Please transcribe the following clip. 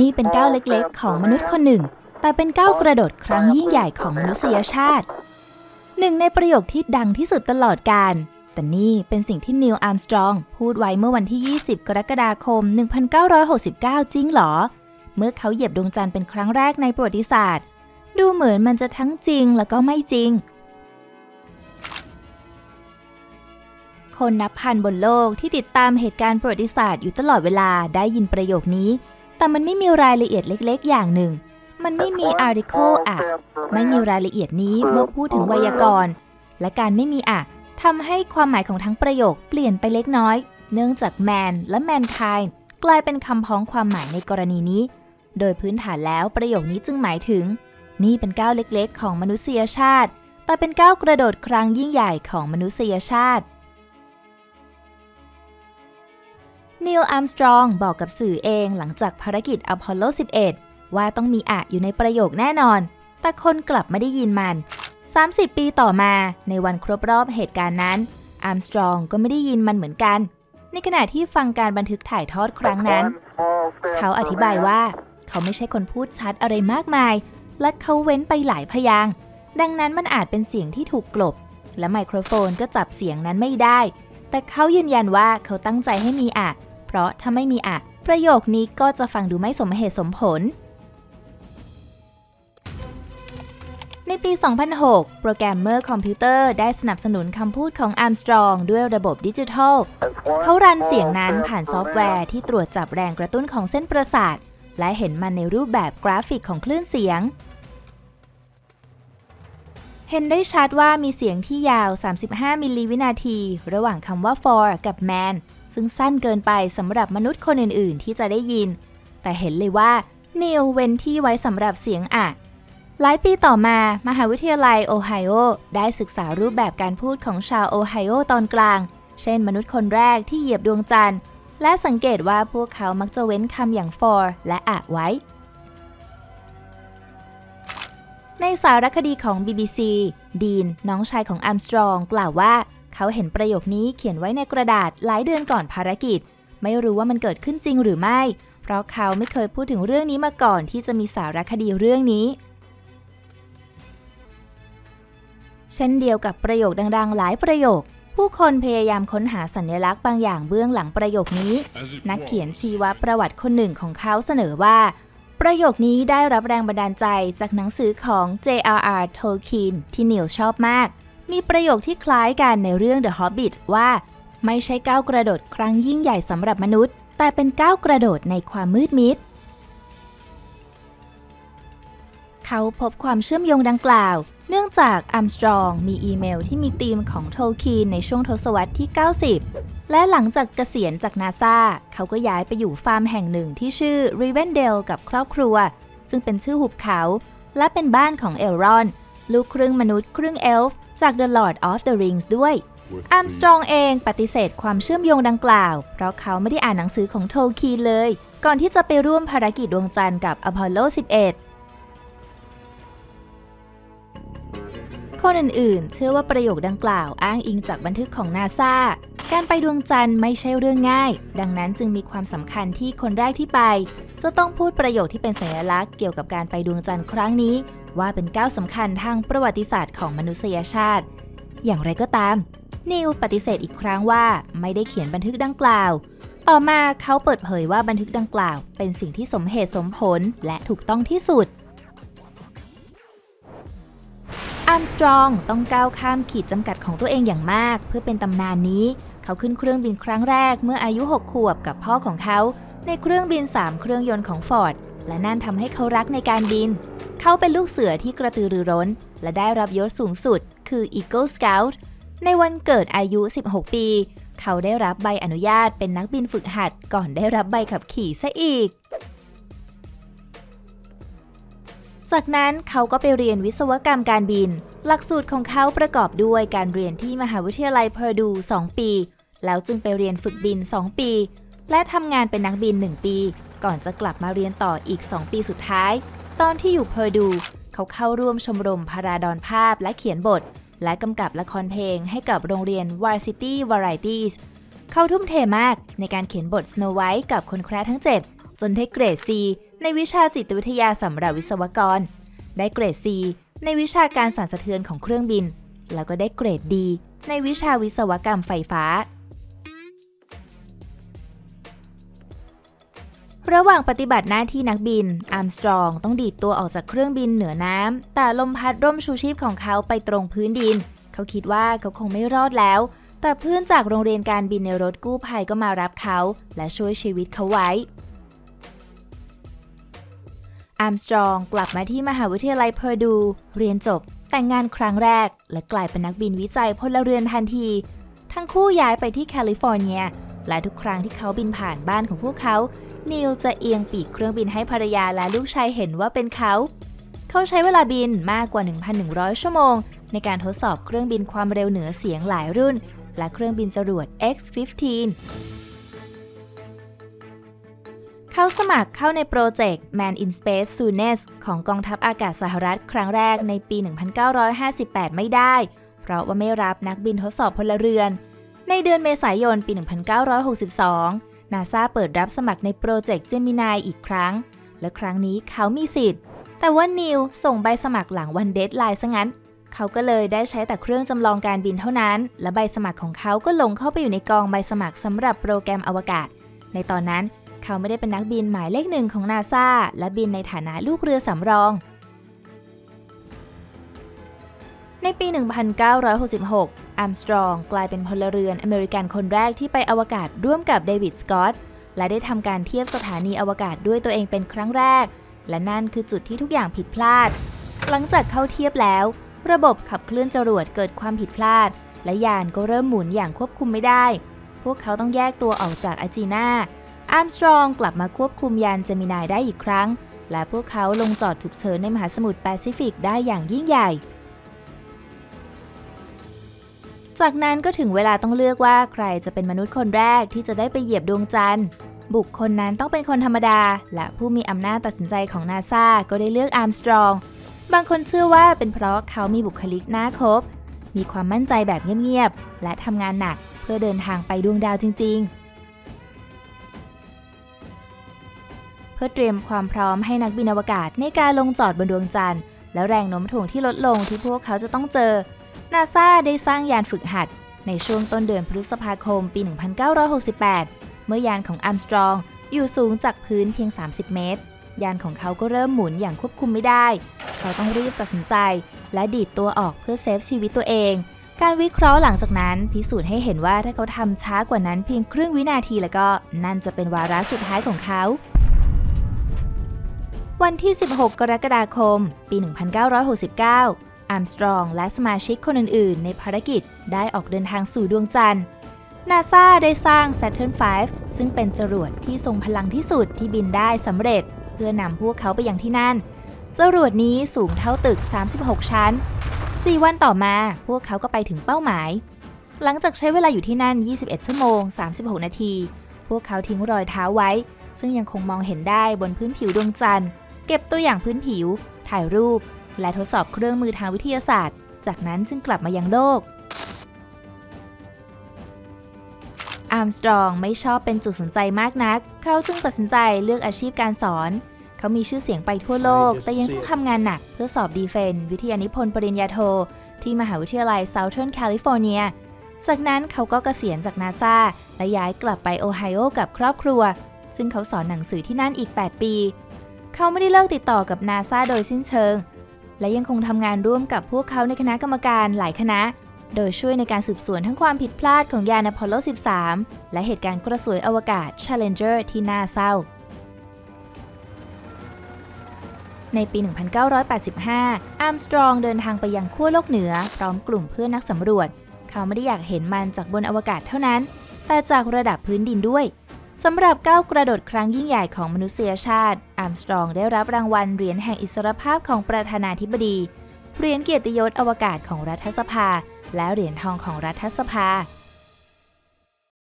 นี่เป็นก้าวเล็กๆ ของมนุษย์คนหนึ่ง แต่เป็นก้าวกระโดดครั้งยิ่งใหญ่ของมนุษยชาติ หนึ่งในประโยคที่ดังที่สุดตลอดกาลแต่นี่เป็นสิ่งที่นิวอาร์มสตรอง พูดไว้เมื่อวันที่ 20 กรกฎาคม 1969 จริงหรอ เมื่อเขาเหยียบดวงจันทร์เป็นครั้งแรกในประวัติศาสตร์ ดูเหมือนมันจะทั้งจริงแล้วก็ไม่จริง คนนับพันบนโลกที่ติดตามเหตุการณ์ประวัติศาสตร์อยู่ตลอดเวลาได้ยินประโยคนี้ แต่มันไม่มีรายละเอียดเล็กๆ อย่างหนึ่ง มันไม่มี article อะไม่มีรายละเอียดนี้เมื่อพูดถึงไวยากรณ์ และการไม่มีอะทำให้ความหมายของทั้งประโยคเปลี่ยนไปเล็กน้อย เนื่องจาก man และ mankind กลายเป็นคำพ้องความหมายในกรณีนี้ โดยพื้นฐานแล้วประโยคนี้จึงหมายถึง นี่เป็นก้าวเล็กๆ ของมนุษยชาติ แต่เป็นก้าวกระโดดครั้งยิ่งใหญ่ของมนุษยชาติ นิลอัมสตรองบอกกับสื่อเองหลังจากภารกิจอพอลโล 11 ว่าต้องมีอะอยู่ในประโยคแน่นอน แต่คนกลับไม่ได้ยินมัน 30 ปีต่อมาในวันครบรอบเหตุการณ์นั้นอัมสตรองก็ไม่ได้ยินมันเหมือนกัน ในขณะที่ฟังการบันทึกถ่ายทอดครั้งนั้น เขาอธิบายว่า เขาไม่ใช่คนพูดชัดอะไรมากมาย และเขาเว้นไปหลายพยางดังนั้นมันอาจเป็นเสียงที่ถูกกลบ และไมโครโฟนก็จับเสียงนั้นไม่ได้ แต่เขายืนยันว่าเขาตั้งใจให้มีอะ เพราะถ้าไม่มีอะประโยคนี้ก็จะฟังดูไม่สมเหตุสมผล ในปี 2006 โปรแกรมเมอร์คอมพิวเตอร์ได้สนับสนุนคำพูดของอาร์มสตรองด้วยระบบดิจิทัล เขารันเสียงนั้นผ่านซอฟต์แวร์ที่ตรวจจับแรงกระตุ้นของเส้นประสาท และเห็นมันในรูปแบบกราฟิกของคลื่นเสียงเห็นได้ชัดว่ามีเสียงที่ยาว 35 มิลลิวินาที ระหว่างคำว่า for กับ man ซึ่งสั้นเกินไปสำหรับมนุษย์คนอื่นๆ ที่จะได้ยิน แต่เห็นเลยว่านิวเว้นที่ไว้สำหรับเสียงอะหลายปีต่อมา มหาวิทยาลัยโอไฮโอได้ศึกษารูปแบบการพูดของชาวโอไฮโอตอนกลาง เช่นมนุษย์คนแรกที่เหยียบดวงจันทร์ และสังเกตว่าพวกเขามักจะเว้นคำอย่าง for และอะไว้ ในสารคดีของ BBC ดีนน้องชายของอัมสตรองกล่าวว่า เขาเห็นประโยคนี้เขียนไว้ในกระดาษหลายเดือนก่อนภารกิจ ไม่รู้ว่ามันเกิดขึ้นจริงหรือไม่ เพราะเขาไม่เคยพูดถึงเรื่องนี้มาก่อนที่จะมีสารคดีเรื่องนี้ เช่นเดียวกับประโยคดัง ๆ หลายประโยค ผู้คนพยายามค้นหาสัญลักษณ์บางอย่างเบื้องหลังประโยคนี้ นักเขียนชีวประวัติคนหนึ่งของเขาเสนอว่า ประโยคนี้ได้รับแรงบันดาลใจจากหนังสือของ J.R.R. Tolkien ที่นิวชอบมาก มีประโยคที่คล้ายกันในเรื่อง The Hobbit ว่า ไม่ใช่ก้าวกระโดดครั้งยิ่งใหญ่สำหรับมนุษย์ แต่เป็นก้าวกระโดดในความมืดมิด เขาพบความเชื่อมโยงดังกล่าว เนื่องจากอัมสตรองมีอีเมลที่มีธีมของโทลคีนในช่วงทศวรรษที่ 90 และหลังจากเกษียณจากนาซาเขาก็ย้ายไปอยู่ฟาร์มแห่งหนึ่งที่ชื่อริเวนเดลกับครอบครัว ซึ่งเป็นชื่อหุบเขา และเป็นบ้านของเอลรอน ลูกครึ่งมนุษย์ครึ่งเอลฟ์ จาก The Lord of the Rings ด้วยอัมสตรองเองปฏิเสธความเชื่อมโยงดังกล่าว เพราะเขาไม่ได้อ่านหนังสือของโทลคีนเลย ก่อนที่จะไปร่วมภารกิจดวงจันทร์กับอพอลโล 11 คนอื่นๆ เชื่อว่าประโยคดังกล่าวอ้างอิงจากบันทึกของนาซาการไปดวงจันทร์ไม่ใช่เรื่องง่าย ดังนั้นจึงมีความสำคัญที่คนแรกที่ไป จะต้องพูดประโยคที่เป็นสัญลักษณ์เกี่ยวกับการไปดวงจันทร์ครั้งนี้ ว่าเป็นก้าวสำคัญทางประวัติศาสตร์ของมนุษยชาติ อย่างไรก็ตาม นิวปฏิเสธอีกครั้งว่าไม่ได้เขียนบันทึกดังกล่าว ต่อมาเขาเปิดเผยว่าบันทึกดังกล่าว เป็นสิ่งที่สมเหตุสมผลและถูกต้องที่สุดอาร์มสตรองต้องก้าวข้ามขีดจำกัดของตัวเองอย่างมาก เพื่อเป็นตำนานนี้ เขาขึ้นเครื่องบินครั้งแรกเมื่ออายุ 6 ขวบกับพ่อของเขา ในเครื่องบิน 3 เครื่องยนต์ของฟอร์ด และนั่นทำให้เขารักในการบิน เขาเป็นลูกเสือที่กระตือรือร้น และได้รับยศสูงสุด คือ Eagle Scout ในวันเกิดอายุ 16 ปี เขาได้รับใบอนุญาตเป็นนักบินฝึกหัดก่อนได้รับใบขับขี่ซะอีก จากนั้นเขาก็ไปเรียนวิศวกรรมการบิน หลักสูตรของเขาประกอบด้วยการเรียนที่มหาวิทยาลัยเพอร์ดู 2 ปี แล้วจึงไปเรียนฝึกบิน 2 ปี และทำงานเป็นนักบิน 1 ปี ก่อนจะกลับมาเรียนต่ออีก 2 ปีสุดท้าย ตอนที่อยู่เพอร์ดู เขาเข้าร่วมชมรมพาราดอนภาพและเขียนบท และกำกับละครเพลงให้กับโรงเรียน Varsity Varieties เขาทุ่มเทมากในการเขียนบท Snow White กับคนแคระทั้ง 7 จนได้เกรด C ในวิชาจิตวิทยาสำหรับวิศวกร ได้เกรด C ในวิชาการสั่นสะเทือนของเครื่องบิน แล้วก็ได้เกรด D ในวิชาวิศวกรรมไฟฟ้า ระหว่างปฏิบัติหน้าที่นักบิน อาร์มสตรองต้องดีดตัวออกจากเครื่องบินเหนือน้ำ แต่ลมพัดร่มชูชีพของเขาไปตรงพื้นดิน เขาคิดว่าเขาคงไม่รอดแล้ว แต่เพื่อนจากโรงเรียนการบินในรถกู้ภัยก็มารับเขา และช่วยชีวิตเขาไว้ อาร์มสตรองกลับมาที่มหาวิทยาลัยเพอร์ดู เรียนจบ แต่งงานครั้งแรก และกลายเป็นนักบินวิจัยพลเรือนทันที ทั้งคู่ย้ายไปที่แคลิฟอร์เนีย และทุกครั้งที่เขาบินผ่านบ้านของพวกเขา นิวจะเอียงปีกเครื่องบินให้ภรรยาและลูกชายเห็นว่าเป็นเขา เขาใช้เวลาบินมากกว่า 1,100 ชั่วโมง ในการทดสอบเครื่องบินความเร็วเหนือเสียงหลายรุ่น และเครื่องบินจรวด X-15 เขาสมัครเข้าในโปรเจกต์ Man in Space s o o n e s ของกองทัพอากาศสหรัฐครั้งแรกในปี 1958 ไม่ได้ เพราะว่าไม่รับนักบินทดสอบพลเรือน ในเดือนเมษายนปี 1962 นาซาเปิดรับสมัครในโปรเจกต์ Gemini อีกครั้ง และครั้งนี้เขามีสิทธิ์ แต่ว่านิวส่งใบสมัครหลังวันเดทไลน์ซะงั้น เขาก็เลยได้ใช้แต่เครื่องจำลองการบินเท่านั้น และใบสมัครของเขาก็ลงเข้าไปอยู่ในกองใบสมัครสำหรับโปรแกรมอวกาศ ในตอนนั้นเขาไม่ได้เป็นนักบินหมายเลขหนึ่งของนาซาและบินในฐานะลูกเรือสำรอง ในปี 1966 อาร์มสตรองกลายเป็นพลเรือนอเมริกันคนแรกที่ไปอวกาศร่วมกับเดวิดสกอตต์และได้ทำการเทียบสถานีอวกาศด้วยตัวเองเป็นครั้งแรก และนั่นคือจุดที่ทุกอย่างผิดพลาด หลังจากเข้าเทียบแล้ว ระบบขับเคลื่อนจรวดเกิดความผิดพลาด และยานก็เริ่มหมุนอย่างควบคุมไม่ได้ พวกเขาต้องแยกตัวออกจากอาจีนาอาร์มสตรองกลับมาควบคุมยานเจมินายได้อีกครั้ง และพวกเขาลงจอดฉุกเฉินในมหาสมุทรแปซิฟิกได้อย่างยิ่งใหญ่ จากนั้นก็ถึงเวลาต้องเลือกว่าใครจะเป็นมนุษย์คนแรกที่จะได้ไปเหยียบดวงจันทร์ บุคคลนั้นต้องเป็นคนธรรมดา และผู้มีอำนาจตัดสินใจของนาซาก็ได้เลือกอาร์มสตรอง บางคนเชื่อว่าเป็นเพราะเขามีบุคลิกน่าคบ มีความมั่นใจแบบเงียบๆ และทำงานหนักเพื่อเดินทางไปดวงดาวจริง ๆเพื่อเตรียมความพร้อมให้นักบินอวกาศในการลงจอดบนดวงจันทร์ และแรงโน้มถ่วงที่ลดลงที่พวกเขาจะต้องเจอ นาซาได้สร้างยานฝึกหัด ในช่วงต้นเดือนพฤษภาคมปี 1968 เมื่อยานของอาร์มสตรองอยู่สูงจากพื้นเพียง 30 เมตร ยานของเขาก็เริ่มหมุนอย่างควบคุมไม่ได้ เขาต้องรีบตัดสินใจ และดีดตัวออกเพื่อเซฟชีวิตตัวเอง การวิเคราะห์หลังจากนั้นพิสูจน์ให้เห็นว่าถ้าเขาทำช้ากว่านั้นเพียงครึ่งวินาทีแล้วก็นั่นจะเป็นวาระสุดท้ายของเขาวันที่ 16 กรกฎาคม ปี 1969 อาร์มสตรองและสมาชิกคนอื่น ๆ ในภารกิจได้ออกเดินทางสู่ดวงจันทร์นาซาได้สร้าง Saturn V ซึ่งเป็นจรวดที่ทรงพลังที่สุดที่บินได้สำเร็จ เพื่อนำพวกเขาไปยังที่นั่น จรวดนี้สูงเท่าตึก 36 ชั้น 4 วันต่อมาพวกเขาก็ไปถึงเป้าหมาย หลังจากใช้เวลาอยู่ที่นั่น 21 ชั่วโมง 36 นาที พวกเขาทิ้งรอยเท้าไว้ ซึ่งยังคงมองเห็นได้บนพื้นผิวดวงจันทร์ เก็บตัวอย่างพื้นผิว ถ่ายรูป และทดสอบเครื่องมือทางวิทยาศาสตร์ จากนั้นจึงกลับมายังโลก อาร์มสตรองไม่ชอบเป็นจุดสนใจมากนัก เขาจึงตัดสินใจเลือกอาชีพการสอน เขามีชื่อเสียงไปทั่วโลก แต่ยังต้องทำงานหนักเพื่อสอบดีเฟน วิทยานิพนธ์ปริญญาโท ที่มหาวิทยาลัย Southern California จากนั้นเขาก็เกษียณจากนาซาและย้ายกลับไปโอไฮโอกับครอบครัว ซึ่งเขาสอนหนังสือที่นั่นอีก 8 ปี เขาไม่ได้เลิกติดต่อกับนาซาโดยสิ้นเชิง และยังคงทำงานร่วมกับพวกเขาในคณะกรรมการหลายคณะ โดยช่วยในการสืบสวนทั้งความผิดพลาดของยานอพอลโล 13 และเหตุการณ์กระสวยอวกาศ Challenger ที่น่าเศร้า ในปี 1985 อาร์มสตรองเดินทางไปยังขั้วโลกเหนือ พร้อมกลุ่มเพื่อนนักสำรวจ เขาไม่ได้อยากเห็นมันจากบนอวกาศเท่านั้น แต่จากระดับพื้นดินด้วย สำหรับก้าวกระโดดครั้งยิ่งใหญ่ของมนุษยชาติ อาร์มสตรองได้รับรางวัลเหรียญแห่งอิสรภาพของประธานาธิบดี เหรียญเกียรติยศอวกาศของรัฐสภา และเหรียญทองของรัฐสภา